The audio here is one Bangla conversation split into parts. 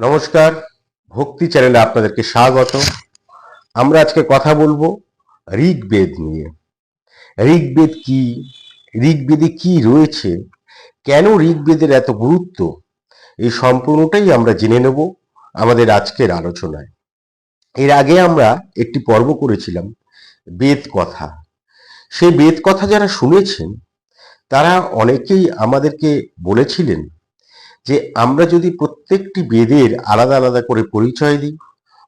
নমস্কার, ভক্তি চ্যানেলে আপনাদেরকে স্বাগত। আমরা আজকে কথা বলব ঋগ্বেদ নিয়ে। ঋগ্বেদ কি? ঋগ্বেদে কি রয়েছে? কেন ঋগ্বেদের এত গুরুত্ব? এই সম্পূর্ণটাই আমরা জেনে নেব আমাদের আজকের আলোচনায়। এর আগে আমরা একটি পর্ব করেছিলাম, বেদ কথা। সেই বেদ কথা যারা শুনেছেন, তারা অনেকেই আমাদেরকে বলেছিলেন যে আমরা যদি প্রত্যেকটি বেদের আলাদা আলাদা করে পরিচয় দিই,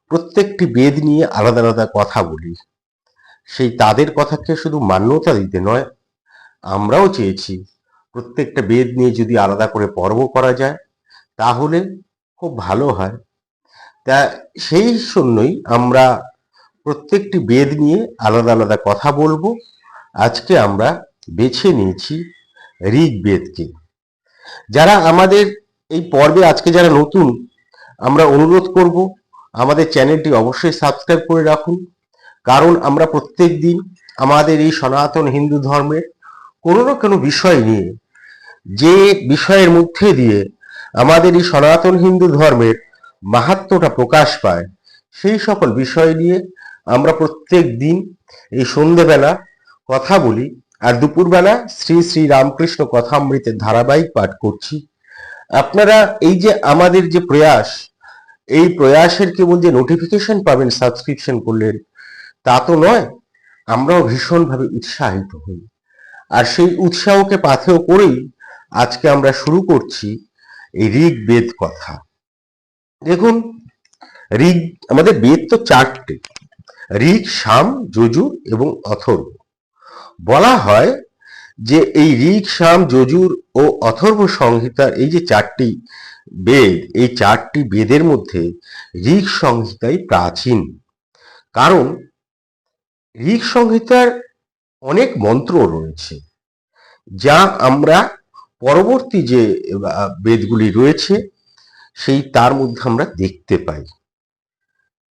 প্রত্যেকটি বেদ নিয়ে আলাদা আলাদা কথা বলি, সেই তাদের কথাকে শুধু মান্যতা দিতে নয়, আমরাও চেয়েছি প্রত্যেকটা বেদ নিয়ে যদি আলাদা করে পর্ব করা যায়, তাহলে খুব ভালো হয়। তা সেই জন্যই আমরা প্রত্যেকটি বেদ নিয়ে আলাদা আলাদা কথা বলব। আজকে আমরা বেছে নিয়েছি ঋগ্বেদকে। যারা আমাদের এই পর্বে আজকে যারা নতুন, আমরা অনুরোধ করব আমাদের চ্যানেলটি অবশ্যই সাবস্ক্রাইব করে রাখুন। কারণ আমরা প্রত্যেক দিন আমাদের এই সনাতন হিন্দু ধর্মের কোনো না কোনো বিষয় নিয়ে, যে বিষয়ের মধ্যে দিয়ে আমাদের এই সনাতন হিন্দু ধর্মের মাহাত্ম্যটা প্রকাশ পায়, সেই সকল বিষয় নিয়ে আমরা প্রত্যেক দিন এই সন্ধেবেলা কথা বলি। আর দুপুরবেলা শ্রী শ্রী রামকৃষ্ণ কথামৃতের ধারাবাহিক পাঠ করছি। আপনারা এই যে আমাদের যে প্রয়াস, এই প্রয়াসের কেবল যে নোটিফিকেশন পাবেন সাবস্ক্রিপশন করলেন, তা তো নয়, আমরাও ভীষণভাবে উৎসাহিত হই। আর সেই উৎসাহকে পাথেয় করেই আজকে আমরা শুরু করছি এই ঋগ্বেদ কথা। দেখুন, ঋগ, আমাদের বেদ তো চারটে, ঋগ, সাম, যজুর এবং অথর্ব। বলা হয় যে এই ঋগ সাম যজুর ও অথর্ব সংহিতার এই যে চারটি বেদ, এই চারটি বেদের মধ্যে ঋগ সংহিতাই প্রাচীন। কারণ ঋগ সংহিতার অনেক মন্ত্র রয়েছে, যা আমরা পরবর্তী যে বেদগুলি রয়েছে, সেই তার মধ্যে আমরা দেখতে পাই।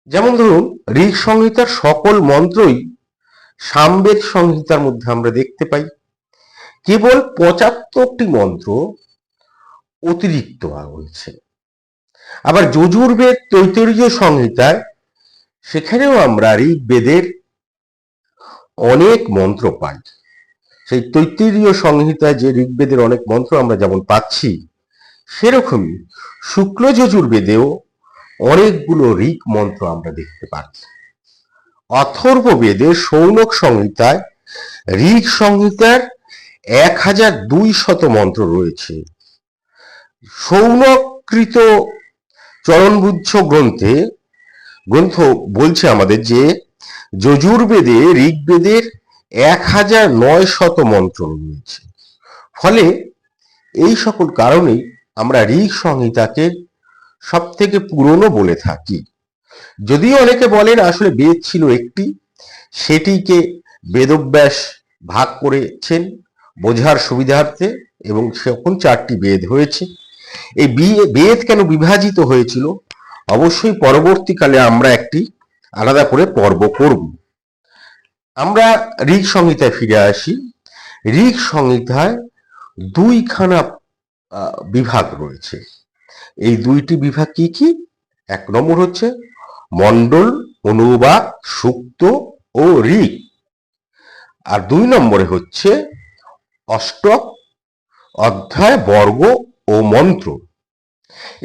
যেমন ধরুন ঋগ সংহিতার সকল মন্ত্রই সামবেদ সংহিতার মধ্যে আমরা দেখতে পাই। কেবল পঁচাত্তরটি মন্ত্র অতিরিক্ত রয়েছে আবার যজুর্বেদ তৈতরীয় সংহিতায় সেখানেও আমরা ঋগ্বেদের অনেক মন্ত্র পাই। সেই তৈত্তিরীয় সংহিতায় যে ঋগ্বেদের অনেক মন্ত্র আমরা যেমন পাচ্ছি, সেরকমই শুক্ল যজুর্বেদেও অনেকগুলো ঋগ মন্ত্র আমরা দেখতে পাচ্ছি। অথর্ব বেদের সৌনক সংহিতায় ঋগ সংহিতার এক হাজার দুই শত মন্ত্র রয়েছে। সৌনকৃত চরণবুদ্ধ গ্রন্থে গ্রন্থ বলছে আমাদের যে, যজুর্বেদে ঋগ্বেদের এক হাজার নয় শত মন্ত্র রয়েছে। ফলে এই সকল কারণেই আমরা ঋগ সংহিতাকে সব থেকে পুরনো বলে থাকি। যদিও অনেকে বলেন আসলে বেদ ছিল একটি, সেটিকে বেদব্যাস ভাগ করেছেন। বোঝার সুবিধার্থে এবং সেরকম চারটি বেদ হয়েছে। এই বেদ কেন বিভাজিত হয়েছিল? অবশ্যই পরবর্তীকালে আমরা একটি আলাদা করে পর্ব করব। আমরা ঋগ সংহিতায় ফিরে আসি। ঋগ সংহিতায় দুইখানা বিভাগ রয়েছে। এই দুইটি বিভাগ কি কি? এক নম্বর হচ্ছে মণ্ডল অনুবাদ সুক্ত ও ঋগ। আর দুই নম্বরে হচ্ছে অষ্টক অধ্যায়, বর্গ ও মন্ত্র।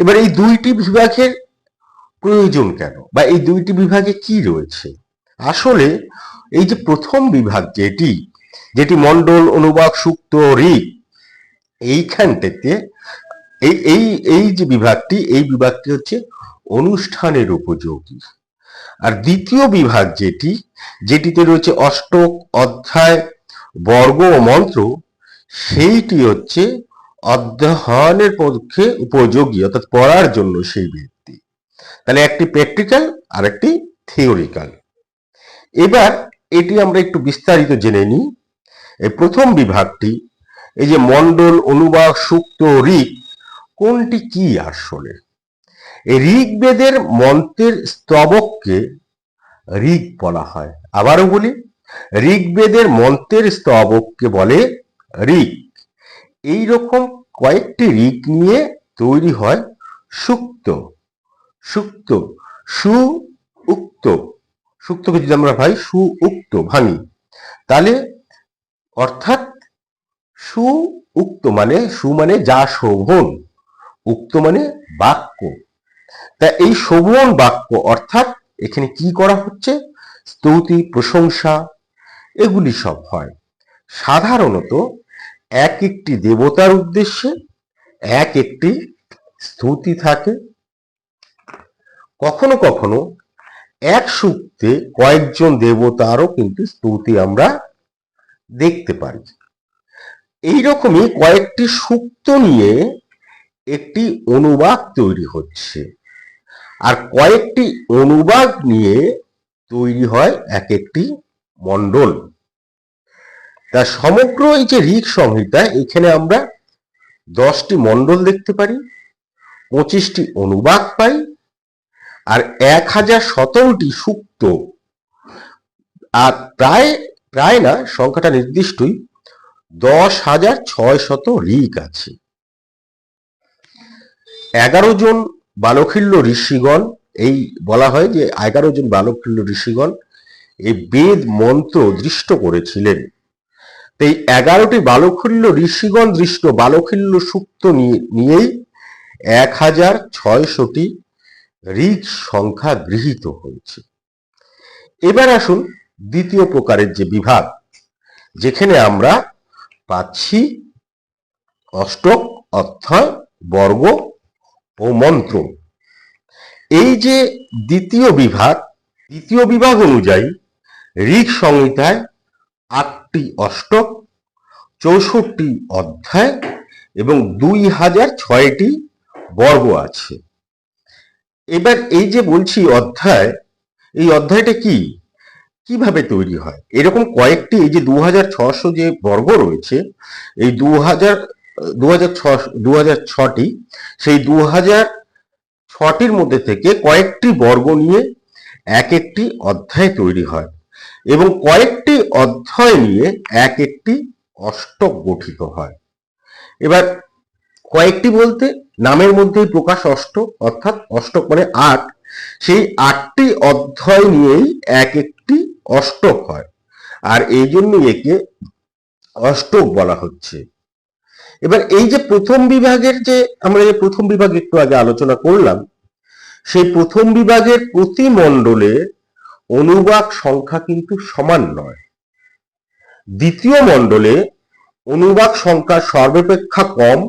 এবার এই দুইটি বিভাগের প্রয়োজন কেন? বা এই দুইটি বিভাগে কি রয়েছে? আসলে এই যে প্রথম বিভাগ যেটি যেটি মণ্ডল অনুবাদ সুক্ত ঋগ এইখানটাতে এই এই এই যে বিভাগটি, এই বিভাগটি হচ্ছে অনুষ্ঠানের উপযোগী। আর দ্বিতীয় বিভাগ যেটি, যেটিতে রয়েছে অষ্টক, অধ্যায়, বর্গ ও মন্ত্র সেইটি হচ্ছে অধ্যয়নের পক্ষে উপযোগী, অর্থাৎ পড়ার জন্য সেই ব্যক্তি। তাহলে একটি প্র্যাকটিক্যাল আর একটি থিওরিক্যাল। এবার এটি আমরা একটু বিস্তারিত জেনে নিই। এই প্রথম বিভাগটি, এই যে মণ্ডল অনুবাদ সুক্ত, ঋগ, কোনটি কি আসলে? এই ঋগ্বেদের মন্ত্রের স্তবককে ঋগ বলা হয়। আবারও বলি, ঋগ্বেদের মন্ত্রের স্তবককে বলে ঋগ এই রকম কয়েকটি ঋগ নিয়ে তৈরি হয় সুক্ত। সুক্ত সু উক্ত সুক্তকে যদি আমরা ভাই সু উক্ত ভাঙি, তাহলে অর্থাৎ সু উক্ত মানে সু মানে যা শোভন, উক্ত মানে বাক্য। তা এই শোভন বাক্য অর্থাৎ এখানে কি করা হচ্ছে? স্তুতি, প্রশংসা, এগুলি সব হয়। সাধারণত এক একটি দেবতার উদ্দেশ্যে এক একটি স্তুতি থাকে। কখনো কখনো এক সূক্তে কয়েকজন দেবতারও কিন্তু স্তুতি আমরা দেখতে পারি। এইরকমই কয়েকটি সূক্ত নিয়ে একটি অনুবাদ তৈরি হচ্ছে। আর কয়েকটি অনুবাদ নিয়ে তৈরি হয় এক একটি মণ্ডল। তা সমগ্র এই যে ঋক সংহিতা, এখানে আমরা দশটি মণ্ডল দেখতে পারি, পঁচিশটি অনুবাদ পাই, আর এক হাজার সতেরোটি সুক্ত। আর প্রায় প্রায় না, সংখ্যাটা নির্দিষ্টই, দশ হাজার ছয় শত ঋক আছে। এগারো জন বালখিল্য ঋষিগণ, এই বলা হয় যে এগারো জন বালখিল্য ঋষিগণ, এই বেদ মন্ত্র দৃষ্ট করেছিলেন। এই এগারোটি বালখিল্য ঋষিগণ দৃষ্ট বালখিল্য সুক্ত নিয়ে- নিয়েই এক হাজার ছয়শটি ঋক সংখ্যা গৃহীত হয়েছে। এবার আসুন দ্বিতীয় প্রকারের যে বিভাগ, যেখানে আমরা পাচ্ছি অষ্টক অর্থাৎ বর্গ ও মন্ত্র। এই যে দ্বিতীয় বিভাগ দ্বিতীয় বিভাগ অনুযায়ী ঋক সংহিতায় আটটি অষ্টক চৌষট্টি অধ্যায় এবং দুই হাজার ছয়টি বর্গ আছে। এবার এই যে বলছি অধ্যায়, এই অধ্যায়টা কি? কীভাবে তৈরি হয়? এরকম কয়েকটি এই যে দু হাজার ছশো যে বর্গ রয়েছে, এই দু হাজার দু হাজার দু হাজার ছটি, সেই দু হাজার ছটির মধ্যে থেকে কয়েকটি বর্গ নিয়ে এক একটি অধ্যায় তৈরি হয়। এবং কয়েকটি অধ্যায় নিয়ে এক একটি অষ্টক গঠিত হয়। এবার কয়েকটি বলতে নামের মধ্যেই প্রকাশ অষ্টক অর্থাৎ অষ্টক মানে আট। সেই আটটি অধ্যায় নিয়েই এক একটি অষ্টক হয়। আর এই জন্যই একে অষ্টক বলা হচ্ছে। এবার এই যে প্রথম বিভাগের যে আমরা যে প্রথম বিভাগ একটু আগে আলোচনা করলাম, সেই প্রথম বিভাগের প্রতি মণ্ডলে অনুবাদ সংখ্যা কিন্তু সমান নয়। দ্বিতীয় মণ্ডলে অনুবাদ সংখ্যা সর্বাপেক্ষা কম,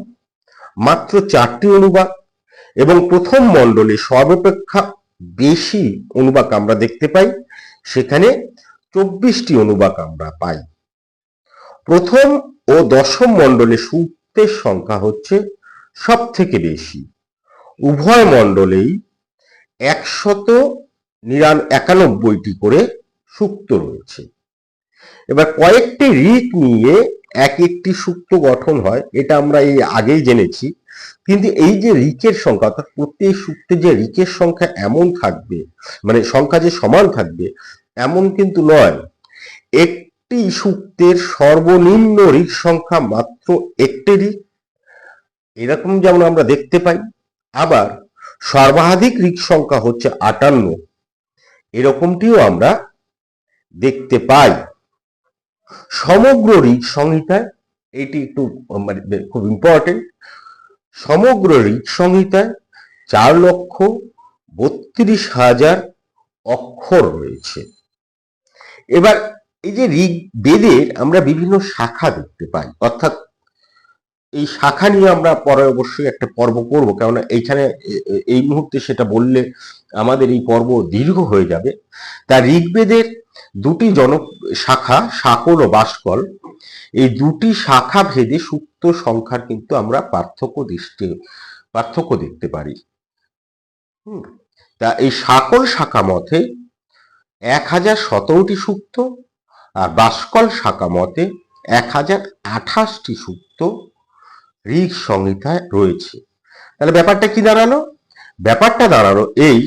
মাত্র চারটি অনুবাদ এবং প্রথম মণ্ডলে সর্বাপেক্ষা বেশি অনুবাদ আমরা দেখতে পাই, সেখানে চব্বিশটি অনুবাক আমরা পাই। প্রথম ও দশম মণ্ডলে সূক্তের সংখ্যা হচ্ছে সব থেকে বেশি। উভয় মণ্ডলেই একশত নিরান একানব্বইটি করে সূক্ত রয়েছে। এবার কয়েকটি ঋক নিয়ে এক একটি সূক্ত গঠন হয়, এটা আমরা এই আগেই জেনেছি। কিন্তু এই যে ঋকের সংখ্যা, অর্থাৎ প্রত্যেক সূক্তে যে ঋকের সংখ্যা এমন থাকবে মানে সংখ্যা যে সমান থাকবে, এমন কিন্তু নয়। একটি সূক্তের সর্বনিম্ন ঋক সংখ্যা মাত্র একটি ঋক এরকম যেমন আমরা দেখতে পাই, আবার সর্বাধিক ঋক সংখ্যা হচ্ছে আটান্ন। এরকমটিও আমরা দেখতে পাই। সমগ্র ঋক সংহিতায় এটি একটু মানে খুব ইম্পর্টেন্ট সমগ্র ঋক সংহিতায় চার লক্ষ বত্রিশ হাজার অক্ষর রয়েছে। এবার এই যে ঋগ বেদের আমরা বিভিন্ন শাখা দেখতে পাই, অর্থাৎ এই শাখা নিয়ে আমরা পরে অবশ্যই একটা পর্ব করব। কেননা এইখানে এই মুহূর্তে সেটা বললে আমাদের এই পর্ব দীর্ঘ হয়ে যাবে। তা ঋগ্বেদের দুটি জন শাখা শাকল ও বাসকল এই দুটি শাখা ভেদে সুক্ত সংখ্যার কিন্তু আমরা পার্থক্য দৃষ্টি পার্থক্য দেখতে পারি। হুম, তা এই শাকল শাখা মতে এক হাজার সতেরোটি সুক্ত আর বাসকল শাখা মতে এক হাজার আঠাশটি সুক্ত ঋগ সংহিতায় রয়েছে। তাহলে ব্যাপারটা কি দাঁড়াল? ব্যাপারটা দাঁড়াল এই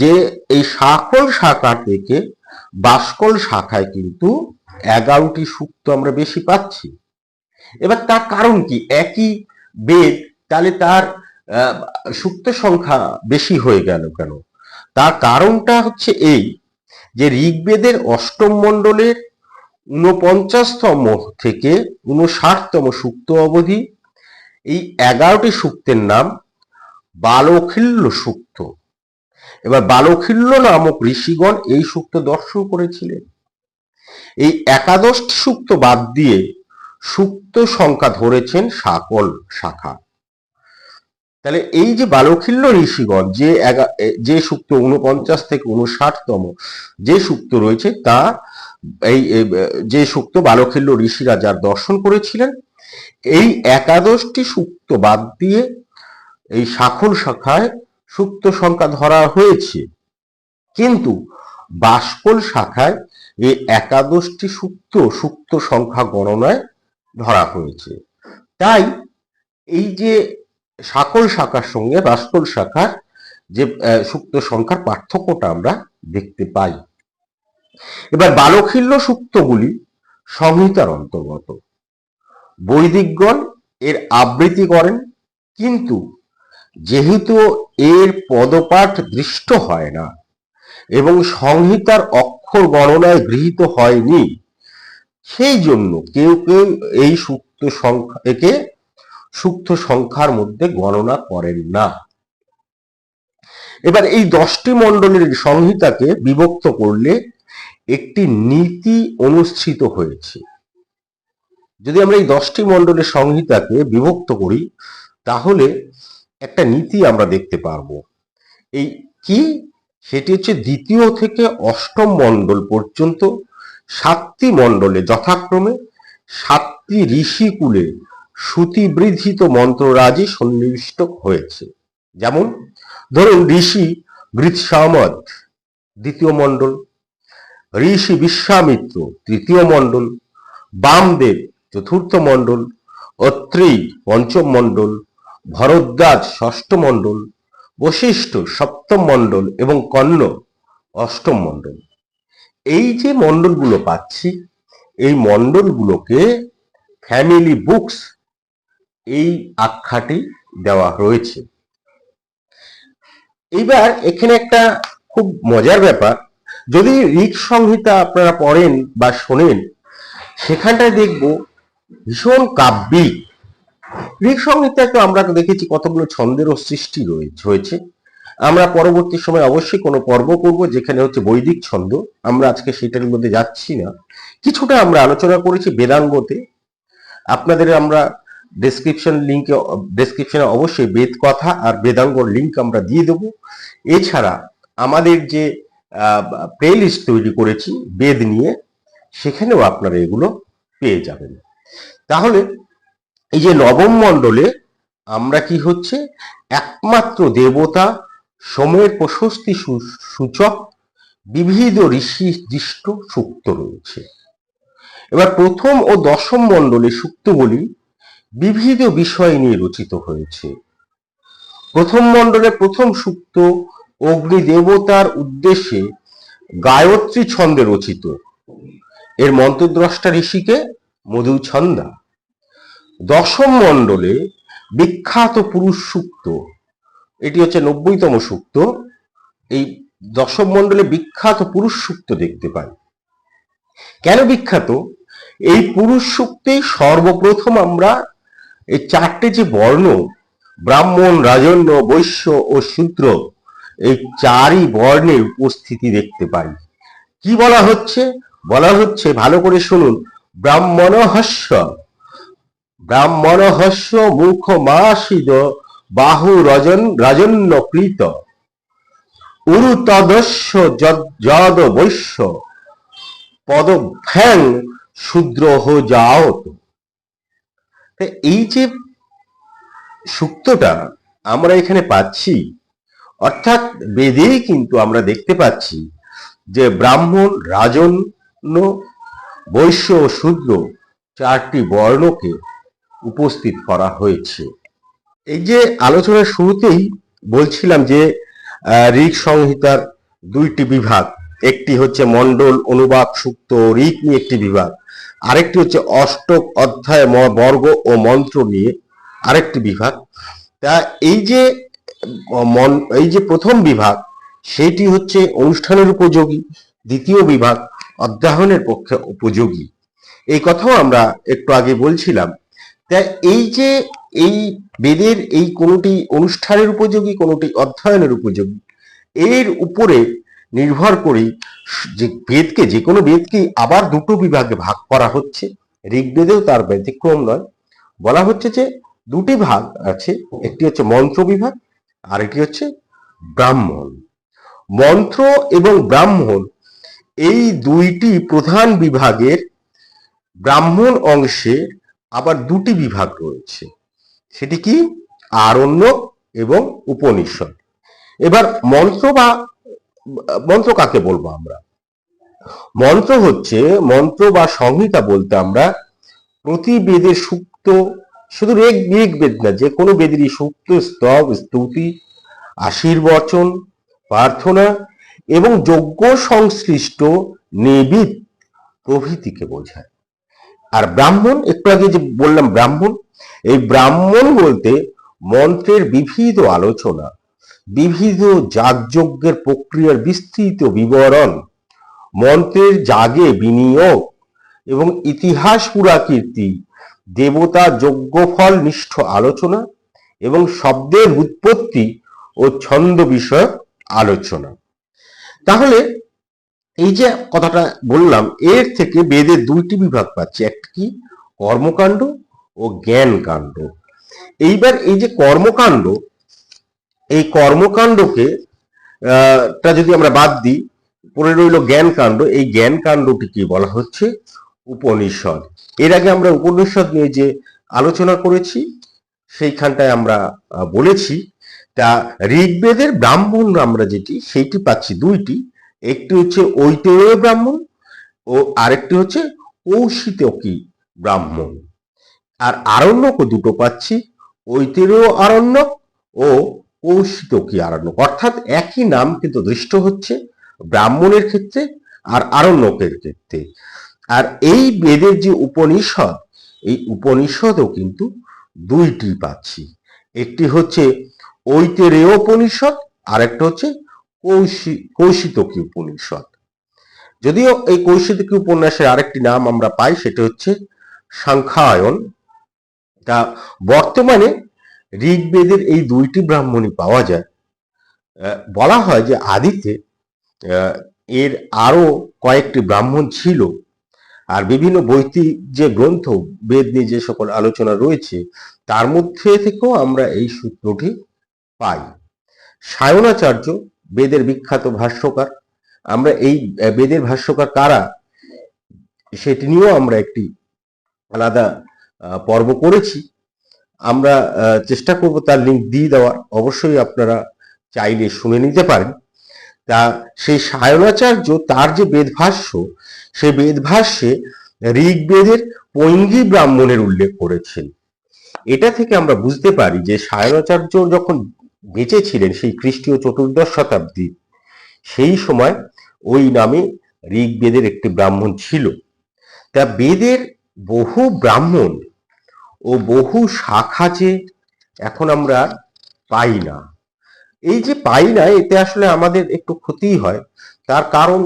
যে এই শাকল শাখা থেকে বাসকল শাখায় কিন্তু এগারোটি সূক্ত আমরা বেশি পাচ্ছি। এবার তার কারণ কি? একই বেদ তাহলে তার সুক্ত সংখ্যা বেশি হয়ে গেল কেন? তার কারণটা হচ্ছে এই যে ঋগ্বেদের অষ্টম মণ্ডলের ঊনপঞ্চাশতম থেকে ঊনষাটতম সুক্ত অবধি এই এগারোটি সুক্তের নাম বালখিল্য সুক্ত। এবার বালখিল্য নামক ঋষিগণ এই সুক্ত দর্শন করেছিলেন। এই একাদশটি সুক্ত বাদ দিয়ে সুক্ত সংখ্যা ধরেছেন সকল শাখা। তাহলে এই যে বালখিল্য ঋষিগণ, যে যে সুক্ত উনপঞ্চাশ থেকে উনষাটতম যে সুক্ত রয়েছে, তা এই যে সুক্ত বালখিল্য ঋষিরা যার দর্শন করেছিলেন এই একাদশটি সুক্ত বাদ দিয়ে এই শাখল শাখায় সুক্ত সংখ্যা ধরা হয়েছে। কিন্তু বাষ্কল শাখায় এই একাদশটি সুক্ত সুক্ত সংখ্যা গণনায় ধরা হয়েছে। তাই এই যে সাকল শাখার সঙ্গে বাষ্কল শাখার যে সুক্ত সংখ্যার পার্থক্যটা আমরা দেখতে পাই। এবার বালখিল্য সুক্তগুলি সংহিতার অন্তর্গত। বৈদিকগণ এর আবৃত্তি করেন, কিন্তু যেহেতু এর পদপাঠ দৃষ্ট হয় না এবং সংহিতার অক্ষর গণনায় গৃহীত হয়নি, সেই জন্য কেউ কেউ এই সুক্ত সংখ্যা একে সুক্ত সংখ্যার মধ্যে গণনা করেন না। এবার এই দশটি মণ্ডলের সংহিতাকে বিভক্ত করলে একটি নীতি অনুষ্ঠিত হয়েছে। যদি আমরা এই দশটি মণ্ডলের সংহিতাকে বিভক্ত করি, তাহলে একটা নীতি আমরা দেখতে পারব। এই কি? সেটি হচ্ছে দ্বিতীয় থেকে অষ্টম মণ্ডল পর্যন্ত সাতটি মণ্ডলে যথাক্রমে সাতটি ঋষিকুলে শ্রুতিবৃদ্ধিত মন্ত্ররাজি সন্নিবিষ্ট হয়েছে। যেমন, ধরুন ঋষি গৃৎসামদ দ্বিতীয় মণ্ডল ঋষি বিশ্বামিত্র, তৃতীয় মণ্ডল বামদেব চতুর্থ মণ্ডল অত্রি পঞ্চম মণ্ডল ভরদ্বাজ ষষ্ঠ মণ্ডল বশিষ্ঠ সপ্তম মণ্ডল এবং কর্ণ অষ্টম মণ্ডল এই যে মণ্ডলগুলো পাচ্ছি, এই মণ্ডলগুলোকে ফ্যামিলি বুকস এই আখ্যাটি দেওয়া রয়েছে। এইবার এখানে একটা খুব মজার ব্যাপার, যদি ঋক সংহিতা আপনারা পড়েন বা শোনেন, সেখানটায় দেখব ভীষণ কাব্যিক। ঋক সংহিতায় তো আমরা দেখেছি কতগুলো ছন্দেরও সৃষ্টি হয়েছে আমরা পরবর্তী সময় অবশ্যই কোনো পর্ব করব যেখানে হচ্ছে বৈদিক ছন্দ। আমরা আজকে সেটার মধ্যে যাচ্ছি না। কিছুটা আমরা আলোচনা করেছি বেদাঙ্গতে। আপনাদের আমরা ডেসক্রিপশন লিঙ্কে ডেসক্রিপশনে অবশ্যই বেদ কথা আর বেদাঙ্গর লিঙ্ক আমরা দিয়ে দেব। এছাড়া আমাদের যে প্লে লিস্ট তৈরি করেছি বেদ নিয়ে, সেখানেও আপনারা এগুলো পেয়ে যাবেন। তাহলে এই যে নবম মণ্ডলে আমরা কি হচ্ছে? একমাত্র দেবতা সময়ের প্রশস্তি সূচক, বিবিধ ঋষি দৃষ্ট সুক্ত রয়েছে। এবার প্রথম ও দশম মণ্ডলে সুক্তগুলি বিবিধ বিষয় নিয়ে রচিত হয়েছে। প্রথম মণ্ডলে প্রথম সুক্ত অগ্নি দেবতার উদ্দেশ্যে গায়ত্রী ছন্দে রচিত। এর মন্ত্রদ্রষ্টা ঋষিকে মধু ছন্দা দশম মণ্ডলে বিখ্যাত পুরুষ সুক্ত। এটি হচ্ছে নব্বইতম সুক্ত। এই দশম মণ্ডলে বিখ্যাত পুরুষ সুক্ত দেখতে পাই। কেন বিখ্যাত? এই পুরুষ সুক্তেই সর্বপ্রথম আমরা এই চারটে যে বর্ণ, ব্রাহ্মণ, রাজন্য, বৈশ্য ও শূদ্র, এই চারই বর্ণের উপস্থিতি দেখতে পাই। কি বলা হচ্ছে? বলা হচ্ছে, ভালো করে শুনুন ব্রাহ্মণ হস্য ব্রাহ্মণ হস্য মুখ মাসিদ বাহু রজন রাজন্য কৃত উরু তদস্য যদ বৈশ্য পদ ফ্যাং শূদ্র হো যাও এই যে সুক্তটা আমরা এখানে পাচ্ছি, অর্থাৎ বেদেই কিন্তু আমরা দেখতে পাচ্ছি যে ব্রাহ্মণ, রাজন্য বৈশ্য ও শূদ্র চারটি বর্ণকে উপস্থিত করা হয়েছে। এই যে আলোচনার শুরুতেই বলছিলাম যে ঋক সংহিতার দুইটি বিভাগ, একটি হচ্ছে মণ্ডল, অনুবাদ, সুক্ত ঋক নিয়ে একটি বিভাগ, আরেকটি হচ্ছে অষ্টক অধ্যায় বর্গ ও মন্ত্র নিয়ে আরেকটি বিভাগ। তা এই যে এই যে প্রথম বিভাগ সেটি হচ্ছে অনুষ্ঠানের উপযোগী। দ্বিতীয় বিভাগ অধ্যয়নের পক্ষে উপযোগী। এই কথাও আমরা একটু আগে বলছিলাম। তাই এই যে এই বেদের এই কোনোটি অনুষ্ঠানের উপযোগী, কোনোটি অধ্যয়নের উপযোগী, এর উপরে নির্ভর করেই যে বেদকে, যে কোনো বেদকে আবার দুটো বিভাগে ভাগ করা হচ্ছে। ঋগ্বেদেও তার ব্যতিক্রম নয়। বলা হচ্ছে যে দুটি ভাগ আছে, একটি হচ্ছে মন্ত্র বিভাগ আর একটি হচ্ছে ব্রাহ্মণ। মন্ত্র এবং ব্রাহ্মণ এই দুইটি প্রধান বিভাগের ব্রাহ্মণ অংশে আবার দুটি বিভাগ রয়েছে। সেটি কি? আরণ্য এবং উপনিষদ। এবার মন্ত্র বা, মন্ত্র কাকে বলব আমরা? মন্ত্র হচ্ছে, মন্ত্র বা সংহিতা বলতে আমরা প্রতি বেদের সুক্ত, শুধু রেগ ঋগ বেদ না, যে কোনো বেদেরই সুক্ত, স্তব, স্তুতি, আশীর্বচন, প্রার্থনা এবং যজ্ঞ সংশ্লিষ্ট নিবিদ প্রভৃতিকে বোঝায়। আর ব্রাহ্মণ, একটু আগে যে বললাম ব্রাহ্মণ, এই ব্রাহ্মণ বলতে মন্ত্রের বিবিধ আলোচনা, বিবিধ যাগযজ্ঞের প্রক্রিয়ার বিস্তৃত বিবরণ, মন্ত্রের জাগে বিনিয়োগ এবং ইতিহাস পুরাকীর্তি, দেবতা যজ্ঞফল নিষ্ঠ আলোচনা এবং শব্দের উৎপত্তি ও ছন্দ বিষয়ক আলোচনা। তাহলে এই যে কথাটা বললাম, এর থেকে বেদের দুইটি বিভাগ পাচ্ছি। একটি কি? কর্মকাণ্ড ও জ্ঞান কাণ্ড এইবার এই যে কর্মকাণ্ড, এই কর্মকাণ্ডকে টা যদি আমরা বাদ দিই পরে রইল জ্ঞান কাণ্ড এই জ্ঞান কাণ্ডটিকে বলা হচ্ছে উপনিষদ। এর আগে আমরা উপনিষদ নিয়ে যে আলোচনা করেছি, সেইখানটায় আমরা বলেছি তা ঋগ্বেদের ব্রাহ্মণ আমরা যেটি, সেইটি পাচ্ছি দুইটি। একটি হচ্ছে ঐতেয় ব্রাহ্মণ ও আরেকটি হচ্ছে কৌশিতকী ব্রাহ্মণ। আর আরণ্যক দুটো পাচ্ছি, ঐতেয় আরণ্যক ও কৌশিতকী আরণ্যক অর্থাৎ একই নাম কিন্তু দৃষ্ট হচ্ছে ব্রাহ্মণের ক্ষেত্রে আর আরণ্যকের ক্ষেত্রে। আর এই বেদের যে উপনিষদ, এই উপনিষদও কিন্তু দুইটি পাচ্ছি। একটি হচ্ছে ঐতেরেয় উপনিষদ আর একটা হচ্ছে কৌশি, কৌশিতকী উপনিষদ। যদিও এই কৌশিতকী উপন্যাসের আরেকটি নাম আমরা পাই, সেটা হচ্ছে সংখ্যায়ন। তা বর্তমানে ঋগ্বেদের এই দুইটি ব্রাহ্মণী পাওয়া যায়। বলা হয় যে আদিতে এর আরও কয়েকটি ব্রাহ্মণ ছিল। আর বিভিন্ন বৈদিক যে গ্রন্থ, বেদ নিয়ে যে সকল আলোচনা রয়েছে, তার মধ্যে থেকেও আমরা এই সূত্রটি পাই। সায়নাচার্য বেদের বিখ্যাত ভাষ্যকার। আমরা এই বেদের ভাষ্যকার কারা, সেটি নিয়েও আমরা একটি আলাদা পর্ব করেছি। আমরা চেষ্টা করব তার লিঙ্ক দিয়ে দেওয়ার। অবশ্যই আপনারা চাইলে শুনে নিতে পারেন। তা সেই সায়নাচার্য, তার যে বেদভাষ্য সেই বেদভাষ্যে ঋগ্বেদের পৈঙ্গি ব্রাহ্মণের উল্লেখ করেছেন। এটা থেকে আমরা বুঝতে পারি যে সায়নাচার্য যখন বেঁচে ছিলেন সেই খ্রিস্টীয় চতুর্দশ শতাব্দী। সেই সময় ওই নামে ঋগ্বেদের একটি ব্রাহ্মণ ছিল। তা বেদের বহু ব্রাহ্মণ ও বহু শাখা যে এখন আমরা পাই না। এই যে পাই না এতে আসলে আমাদের একটু ক্ষতি হয়। তার কারণ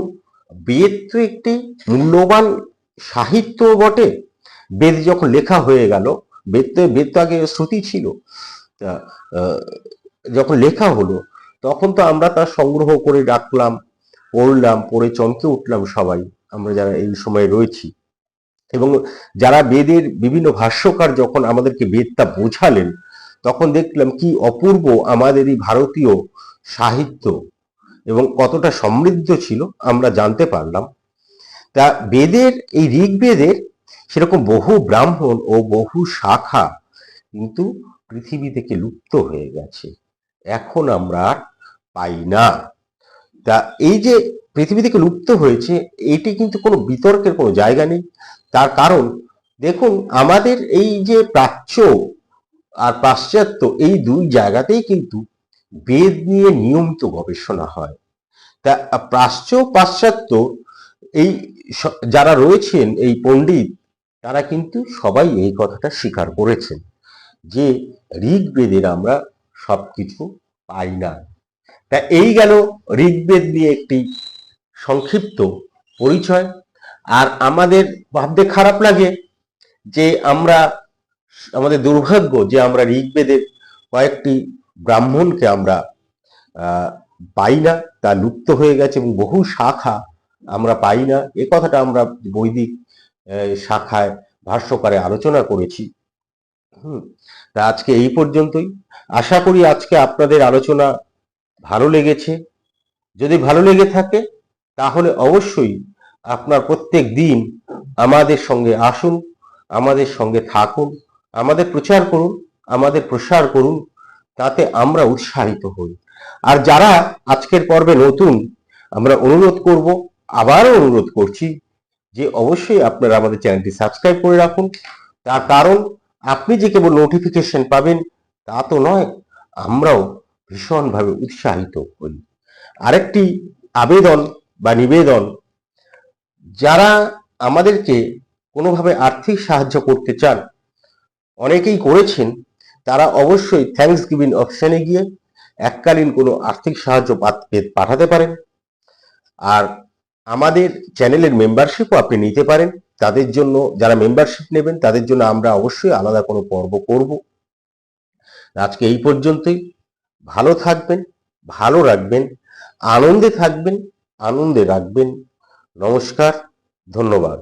বেদ তো একটি মূল্যবান সাহিত্য বটে। বেদ যখন লেখা হয়ে গেল বেদ তো বেদ তো আগে শ্রুতি ছিল। তা, যখন লেখা হলো, তখন তো আমরা তা সংগ্রহ করে রাখলাম, পড়লাম, পড়ে চমকে উঠলাম সবাই, আমরা যারা এই সময় রয়েছি। এবং যারা বেদের বিভিন্ন ভাষ্যকার যখন আমাদেরকে বেদটা বোঝালেন, তখন দেখলাম কি অপূর্ব আমাদের এই ভারতীয় সাহিত্য এবং কতটা সমৃদ্ধ ছিল, আমরা জানতে পারলাম। তা বেদের, এই ঋগ্বেদের সেরকম বহু ব্রাহ্মণ ও বহু শাখা কিন্তু পৃথিবী থেকে লুপ্ত হয়ে গেছে। এখন আমরা পাই না। তা এই যে পৃথিবী থেকে লুপ্ত হয়েছে, এটি কিন্তু কোনো বিতর্কের কোনো জায়গা নেই। তার কারণ, দেখুন, আমাদের এই যে প্রাচ্য আর পাশ্চাত্য, এই দুই জায়গাতেই কিন্তু বেদ নিয়ে নিয়মিত গবেষণা হয়। তা প্রাচ্য, পাশ্চাত্য, এই যারা রয়েছেন, এই পণ্ডিত, তারা কিন্তু সবাই এই কথাটা স্বীকার করেছেন যে ঋগ্বেদের আমরা সবকিছু পাই না। তা এই গেল ঋগ্বেদ নিয়ে একটি সংক্ষিপ্ত পরিচয়। আর আমাদের ভাবতে খারাপ লাগে যে আমরা, আমাদের দুর্ভাগ্য যে আমরা ঋগ্বেদের কয়েকটি ব্রাহ্মণকে আমরা পাই না, তা লুপ্ত হয়ে গেছে এবং বহু শাখা আমরা পাই না। এ কথাটা আমরা বৈদিক শাখায় ভাষ্যকারে আলোচনা করেছি। হুম, তা আজকে এই পর্যন্তই। আশা করি আজকে আপনাদের আলোচনা ভালো লেগেছে। যদি ভালো লেগে থাকে, তাহলে অবশ্যই আপনার প্রত্যেক দিন আমাদের সঙ্গে আসুন, আমাদের সঙ্গে থাকুন, আমাদের প্রচার করুন, আমাদের প্রসার করুন, তাতে আমরা উৎসাহিত হই। আর যারা আজকের পর্বে নতুন, আমরা অনুরোধ করব, আবারও অনুরোধ করছি যে অবশ্যই আপনারা আমাদের চ্যানেলটি সাবস্ক্রাইব করে রাখুন। তার কারণ, আপনি যে কেবল নোটিফিকেশন পাবেন তা তো নয়, আমরাও ভীষণভাবে উৎসাহিত হই। আরেকটি আবেদন বা নিবেদন, যারা আমাদেরকে কোনোভাবে আর্থিক সাহায্য করতে চান, অনেকেই করেছেন, তারা অবশ্যই থ্যাঙ্কস গিভিং অপশনে গিয়ে এককালীন কোনো আর্থিক সাহায্য পাঠাতে পারেন। আর আমাদের চ্যানেলের মেম্বারশিপও আপনি নিতে পারেন। তাদের জন্য, যারা মেম্বারশিপ নেবেন, তাদের জন্য আমরা অবশ্যই আলাদা কোনো পর্ব করব। আজকে এই পর্যন্তই। ভালো থাকবেন ভালো রাখবেন আনন্দে থাকবেন আনন্দে রাখবেন। নমস্কার ধন্যবাদ।